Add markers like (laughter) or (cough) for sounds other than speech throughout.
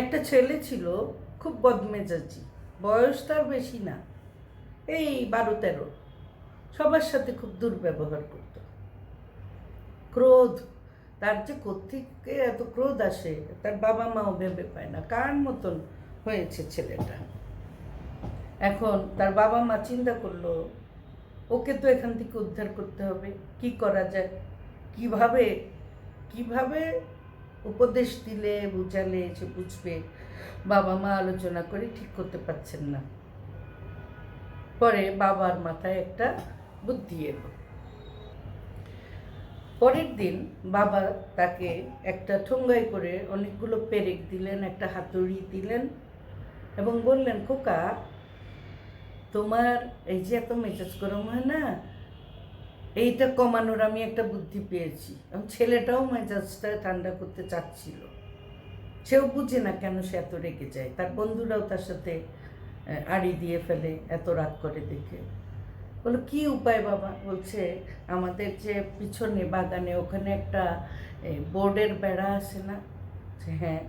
একটা ছেলে ছিল খুব বদমেজাজি, বয়স তার বেশি না, এই বারো তেরো, সবার সাথে খুব দুর্ব্যবহার করত। ক্রোধ, তার যে কোথেকে এত ক্রোধ আসে, তার বাবা মাও ভেবে পায় না, কার মতন হয়েছে ছেলেটা। এখন তার বাবা মা চিন্তা করল, ওকে তো এখান থেকে উদ্ধার করতে হবে, কি করা যায়? কীভাবে কীভাবে উপদেশ দিলে, বুঝালে, সে বুঝবে। বাবা মা আলোচনা করে ঠিক করতে পারছেন না। পরে বাবার মাথায় একটা বুদ্ধি এলো। পরের দিন বাবা তাকে একটা ঠোঙ্গাই করে অনেকগুলো পেরেক দিলেন, একটা হাতুড়ি দিলেন এবং বললেন, খোকা, তোমার এই যে এত মেজাজ গরম হয় না এইটা কমানোর আমি একটা বুদ্ধি পেয়েছি। এবং ছেলেটাও মেজাজটা ঠান্ডা করতে চাচ্ছিল। সেও বুঝে না কেন সে এত রেগে যায়। তার বন্ধুরাও তার সাথে আড়ি দিয়ে ফেলে, এত রাগ করে দেখে। বলো, কি উপায় বাবা? বলছে, আমাদের যে পিছনে বাগানে ওখানে একটা বোর্ডের বেড়া আছে না? হ্যাঁ।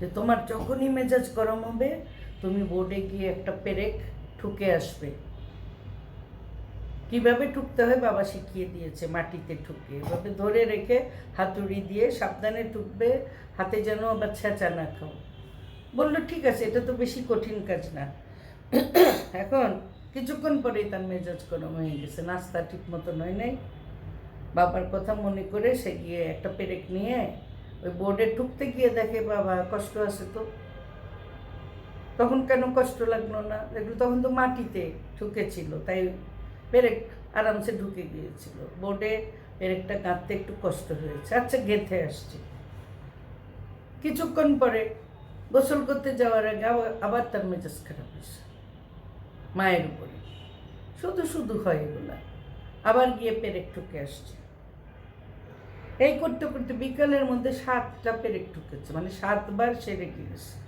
যে তোমার যখনই মেজাজ গরম হবে, তুমি বোর্ডে গিয়ে একটা পেরেক ঠুকে আসবে। কীভাবে ঠুকতে হয় বাবা শিখিয়ে দিয়েছে মাটিতে ঠুকে। এভাবে ধরে রেখে হাতুড়ি দিয়ে সাবধানে ঠুকবে, হাতে যেন আবার ছেঁচা না খাও। বলল, ঠিক আছে, এটা তো বেশি কঠিন কাজ না। এখন কিছুক্ষণ পরেই তার মেজাজ গরম হয়ে গেছে। নাস্তা ঠিক মতো নয় নাই। বাবার কথা মনে করে সে গিয়ে একটা পেরেক নিয়ে ওই বোর্ডে ঠুকতে গিয়ে দেখে, বাবা, কষ্ট আছে তো? তখন কেন কষ্ট লাগল না? দেখল, তখন তো মাটিতে ঠুকেছিল, তাই পেরেক আরামসে ঢুকে গিয়েছিল। বোর্ডে পেরেকটা গাঁথতে একটু কষ্ট হয়েছে। আচ্ছা গেঁথে আসছে। কিছুক্ষণ পরে গোসল করতে যাওয়ার আগে আবার- তার মেজাজ খারাপ হয়েছে। মায়ের উপরে। শুধু শুধু হয় এগুলা। আবার গিয়ে পেরেক ঠুকে আসছে। এই করতে করতে বিকালের মধ্যে সাতটা পেরেক ঠুকেছে। মানে সাতবার সেরে গিয়েছে।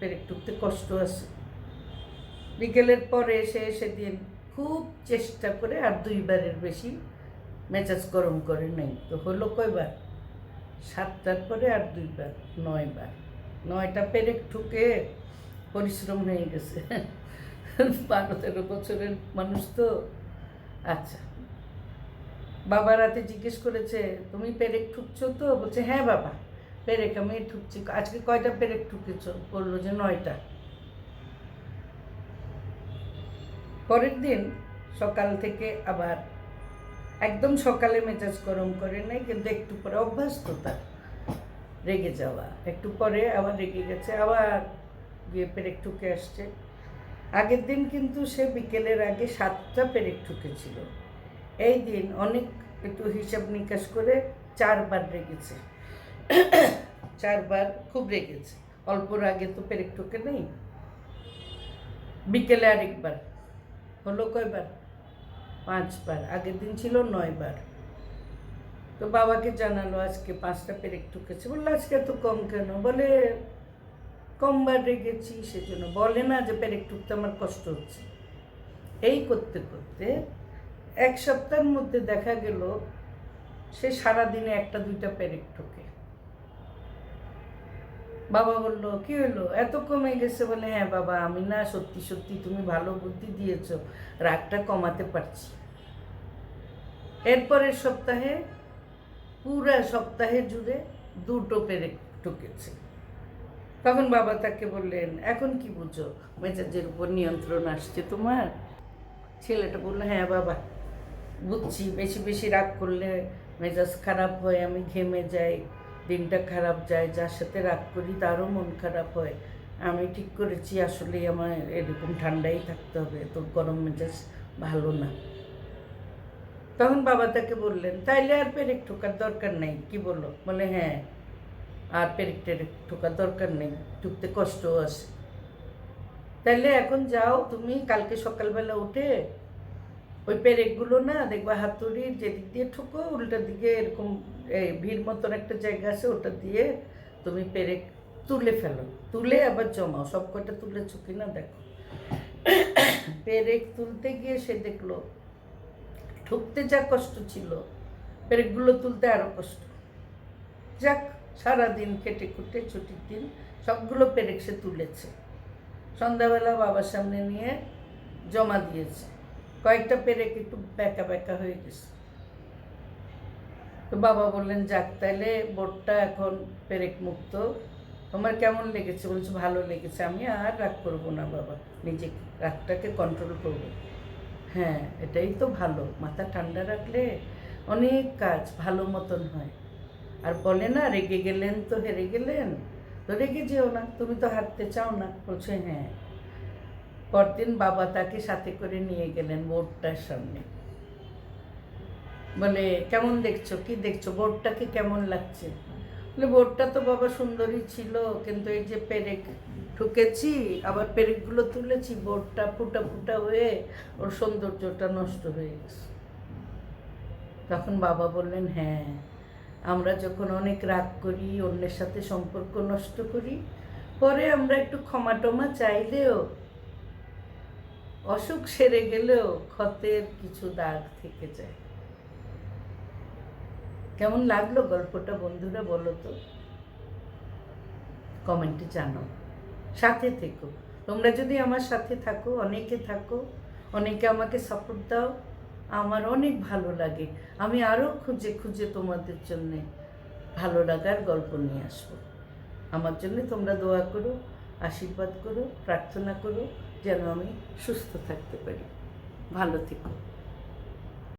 পেরেক ঠুকতে কষ্ট আছে। বিকেলের পরে এসে এসে সেদিন খুব চেষ্টা করে আর দুইবারের বেশি মেজাজ গরম করে নাই। তো হলো কয়বার? সাতটার পরে আর দুইবার, নয়বার। নয়টা পেরেক ঠুকে পরিশ্রম হয়ে গেছে। (laughs) বারো তেরো বছরের মানুষ তো। আচ্ছা। বাবা রাতে জিজ্ঞেস করেছে, তুমি পেরেক ঠুকছো তো? বলছে হ্যাঁ বাবা, পেরেক আমি ঠুকছি। আজকে কয়টা পেরেক ঠুকেছ? বলল যে, নয়টা। পরের দিন সকাল থেকে আবার একদম সকালে মেজাজ গরম করে নাই, কিন্তু একটু পরে অভ্যাস তো তার রেগে যাওয়া। একটু পরে আবার রেগে গেছে, আবার গিয়ে পেরেক ঠুকে আসছে। আগের দিন কিন্তু সে বিকেলের আগে সাতটা পেরেক ঠুকেছিল। এই দিন অনেক একটু হিসাব নিকাশ করে চারবার রেগেছে। চারবার খুব রেগেছে। অল্পর আগে তো পেরেক ঠুকে নেই। বিকেলে আরেকবার। হলো কয়বার? পাঁচবার। আগের দিন ছিল নয়বার। তো বাবাকে জানালো আজকে পাঁচটা পেরেক ঠুকেছে। বলল, আজকে এত কম কেন? বলে, কমবার রেগেছি, সেজন্য বলে না যে পেরেক ঠুকতে আমার কষ্ট হচ্ছে। এই করতে করতে এক সপ্তাহের মধ্যে দেখা গেল, সে সারাদিনে একটা দুইটা পেরেক ঠোকে। বাবা বলল, কি হলো? এত কমে গেছে বলে হ্যাঁ বাবা, আমি না সত্যি সত্যি তুমি ভালো বুদ্ধি দিয়েছ, রাগটা কমাতে পারছি। এরপরের সপ্তাহে, পুরা সপ্তাহে জুড়ে দুটো পেরে ঠুকেছে তখন বাবা তাকে বললেন, এখন কি বুঝো? মেজাজের উপর নিয়ন্ত্রণ আসছে তোমার? ছেলেটা বলল হ্যাঁ বাবা, বুঝছি। বেশি বেশি রাগ করলে মেজাজ খারাপ হয়, আমি ঘেমে যাই। দিনটা খারাপ যায়, যার সাথে রাগ করি তারও মন খারাপ হয়। আমি ঠিক করেছি আসলে আমার এরকম ঠান্ডাই থাকতে হবে তোর গরম মেজাজ ভালো না। তখন বাবা তাকে বললেন, তাইলে আর পেরেক ঠোকার দরকার নেই, কি বলল বলে হ্যাঁ আর পেরেক টেরেক ঠোকার দরকার নেই, ঠুকতে কষ্টও আছে। তাহলে এখন যাও, তুমি কালকে সকালবেলা উঠে ওই পেরেকগুলো না দেখবা হাতুড়ির যেদিক দিয়ে ঠুকো, উল্টা দিকে এরকম ভিড় মতন একটা জায়গা আছে, ওটা দিয়ে তুমি পেরেক তুলে ফেলো। তুলে আবার জমাও, সব কটা তুলেছো কিনা দেখো। পেরেক তুলতে গিয়ে সে দেখল, ঠুকতে যা কষ্ট ছিল, পেরেকগুলো তুলতে আরও কষ্ট। যাক, সারাদিন কেটে কুটে ছুটির দিন, সবগুলো পেরেক সে তুলেছে। সন্ধ্যাবেলা বাবার সামনে নিয়ে জমা দিয়েছে। কয়েকটা পেরেক একটু ব্যাকা ব্যাকা হয়ে গেছে। তো বাবা বললেন, যাক তাইলে বোর্ডটা এখন পেরেক মুক্ত। তোমার কেমন লেগেছে? বলছে, ভালো লেগেছে। আমি আর রাগ করব না বাবা। নিজে রাগটাকে কন্ট্রোল করব। হ্যাঁ এটাই তো ভালো। মাথা ঠান্ডা রাখলে অনেক কাজ ভালো মতন হয়। আর বলে না, রেগে গেলেন তো হেরে গেলেন। তো রেগে যেও না। তুমি তো হারতে চাও না। বলছে হ্যাঁ। পরদিন বাবা তাকে সাথে করে নিয়ে গেলেন বোর্ডটার সামনে। বলে, কেমন দেখছ? কি দেখছ? বোর্ডটাকে কেমন লাগছে? বলে বোর্ডটা তো বাবা সুন্দরই ছিল, কিন্তু এই যে পেরেক ঠুকেছি, আবার পেরেকগুলো তুলেছি বোর্ডটা ফুটা ফুটা হয়ে ওর সৌন্দর্যটা নষ্ট হয়ে গেছে। তখন বাবা বললেন হ্যাঁ আমরা যখন অনেক রাগ করি, অন্যের সাথে সম্পর্ক নষ্ট করি, পরে আমরা একটু ক্ষমা টমা চাইলেও অসুখ সেরে গেলেও ক্ষতের কিছু দাগ থেকে যায়। কেমন লাগল গল্পটা বন্ধুরা বলো তো? কমেন্টে জানাও। সাথে থেকো। তোমরা যদি আমার সাথে থাকো, অনেকে থাকো, অনেকে আমাকে সাপোর্ট দাও, আমার অনেক ভালো লাগে। আমি আরও খুঁজে খুঁজে তোমাদের জন্যে ভালো লাগার গল্প নিয়ে আসব। আমার জন্য তোমরা দোয়া করো, আশীর্বাদ করো, প্রার্থনা করো। যেন আমি সুস্থ থাকতে পারি। ভালো থেকো।